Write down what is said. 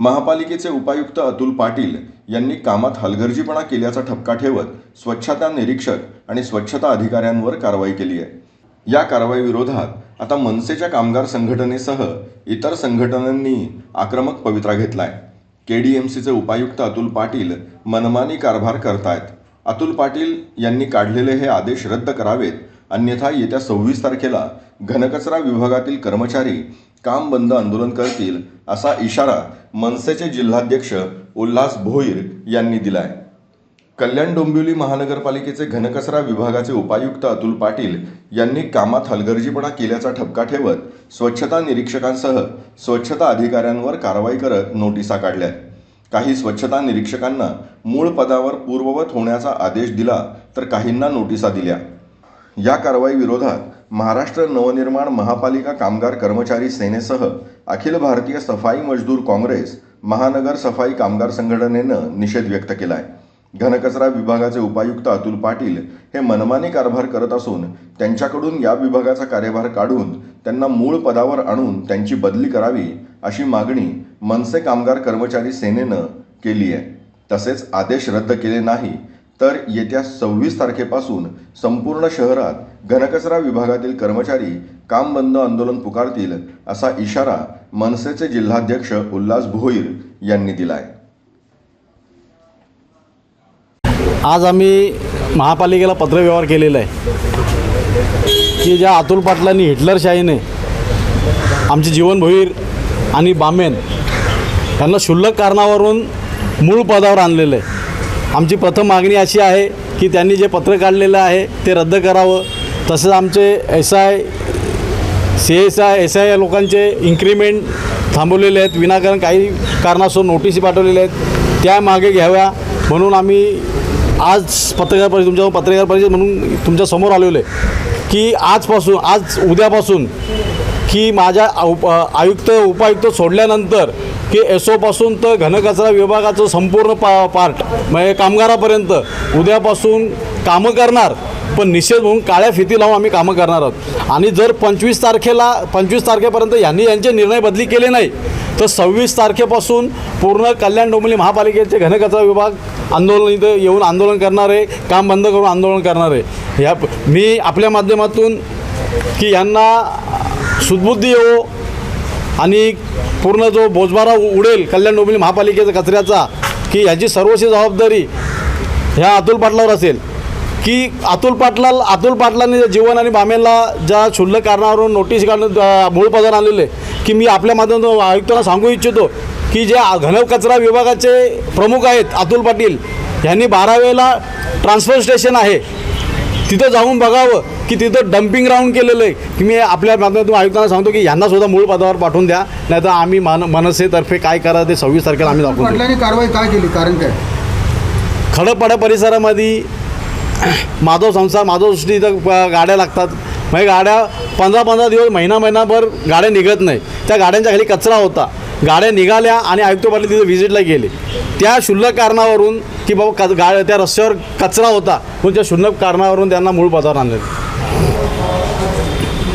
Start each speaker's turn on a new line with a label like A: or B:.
A: महापालिकेचे उपायुक्त अतुल पाटील यांनी कामात हलगर्जीपणा केल्याचा ठपका ठेवत स्वच्छता निरीक्षक आणि स्वच्छता अधिकाऱ्यांवर कारवाई केली आहे. या कारवाईविरोधात आता मनसेच्या कामगार संघटनेसह इतर संघटनांनी आक्रमक पवित्रा घेतलाय. के डी एम सीचे उपायुक्त अतुल पाटील मनमानी कारभार करतायत. अतुल पाटील यांनी काढलेले हे आदेश रद्द करावेत अन्यथा येत्या सव्वीस तारखेला घनकचरा विभागातील कर्मचारी काम बंद आंदोलन करतील असा इशारा मनसेचे जिल्हाध्यक्ष उल्हास भोईर यांनी दिलाय. कल्याण डोंबिवली महानगरपालिकेचे घनकचरा विभागाचे उपायुक्त अतुल पाटील यांनी कामात हलगर्जीपणा केल्याचा ठपका ठेवत स्वच्छता निरीक्षकांसह स्वच्छता अधिकाऱ्यांवर कारवाई करत नोटिसा काढल्या काही स्वच्छता निरीक्षकांना मूळ पदावर पूर्ववत होण्याचा आदेश दिला तर काहींना नोटिसा दिल्या. या कारवाई विरोधात महाराष्ट्र नवनिर्माण महापालिका कामगार कर्मचारी सेनेसह अखिल भारतीय सफाई मजदूर काँग्रेस महानगर सफाई कामगार संघटनेनं निषेध व्यक्त केला आहे घनकचरा विभागाचे उपायुक्त अतुल पाटील हे मनमानी कारभार करत असून त्यांच्याकडून या विभागाचा कार्यभार काढून त्यांना मूळ पदावर आणून त्यांची बदली करावी अशी मागणी मनसे कामगार कर्मचारी सेनेनं केली आहे. तसेच आदेश रद्द केले नाही तर येत्या सव्वीस तारखेपासून संपूर्ण शहरात घनकचरा विभागातील कर्मचारी काम बंद आंदोलन पुकारतील असा इशारा मनसेचे जिल्हाध्यक्ष उल्हास भोईर यांनी दिलाय.
B: आज आम्ही महापालिकेला पत्रव्यवहार केलेला आहे की ज्या अतुल पाटलांनी हिटलरशाहीने आमचे जीवन भोईर आणि बामेन यांना क्षुल्लक कारणावरून मूळ पदावर आणलेलं आहे. आमची प्रथम मागणी अशी आहे की त्यांनी जे पत्र काढलेलं आहे ते रद्द करावं. तसंच आमचे S I C S I S I या लोकांचे इन्क्रीमेंट थांबवलेले आहेत. विनाकारण काही कारणास्तव नोटीसी पाठवलेल्या आहेत. त्या मागे घ्याव्या म्हणून आम्ही आज पत्रकार परिषद तुमच्या पत्रकार परिषद म्हणून तुमच्यासमोर आलेलो आहे की आजपासून आज उद्यापासून की माझ्या उप आयुक्त उपायुक्त सोडल्यानंतर की एस ओपासून तर घनकचरा विभागाचं संपूर्ण पा पार्ट म्हणजे कामगारापर्यंत. उद्यापासून कामं करणार पण निषेध म्हणून काळ्या फिती लावून आम्ही कामं करणार आहोत. आणि जर पंचवीस तारखेला पंचवीस तारखेपर्यंत यांनी यांचे निर्णय बदली केले नाही तर सव्वीस तारखेपासून पूर्ण कल्याण डोंबिवली महापालिकेचे घनकचरा विभाग आंदोलन इथं येऊन आंदोलन करणार आहे काम बंद करून आंदोलन करणार. आहे ह्या मी आपल्या माध्यमातून की यांना सुदबुद्धी येवो आणि पूर्ण जो बोजबारा उडेल कल्याण डोंबिवली महापालिकेचा कचऱ्याचा की ह्याची सर्वस्वी जबाबदारी ह्या अतुल पाटलावर असेल की अतुल पाटला अतुल पाटलांनी जीवन आणि बामेला ज्या क्षुल्लक कारणावरून नोटीस काढून मूळ पदावर आलेले की मी आपल्या माध्यमातून आयुक्तांना सांगू इच्छितो की जे घनव घन कचरा विभागाचे प्रमुख आहेत अतुल पाटील यांनी बारावेला ट्रान्सफर स्टेशन आहे तिथं जाऊन बघावं. की तिथं डम्पिंग राऊंड केलेलं आहे. की मी आपल्या माध्यमातून आयुक्तांना सांगतो की यांना सुद्धा मूळ पदावर पाठवून द्या नाही तर आम्ही मन मनसेतर्फे काय करा ते सव्वीस तारखेला आम्ही दाखवतो
C: पाटलांनी कारवाई काय केली? कारण काय?
B: खडकपाड्या परिसरामध्ये माधव संसार माधव सृष्टी इथं गाड्या लागतात. म्हणजे गाड्या पंधरा पंधरा दिवस महिना महिनाभर गाड्या निघत नाही. त्या गाड्यांच्या खाली कचरा होता. गाड्या निघाल्या आणि आयुक्त पाटील तिथे व्हिजिटला गेले. त्या क्षुल्लक कारणावरून की बाबा क गा त्या रस्त्यावर कचरा होता. पण त्या क्षुल्लक कारणावरून त्यांना मूळ पदावर आणलं.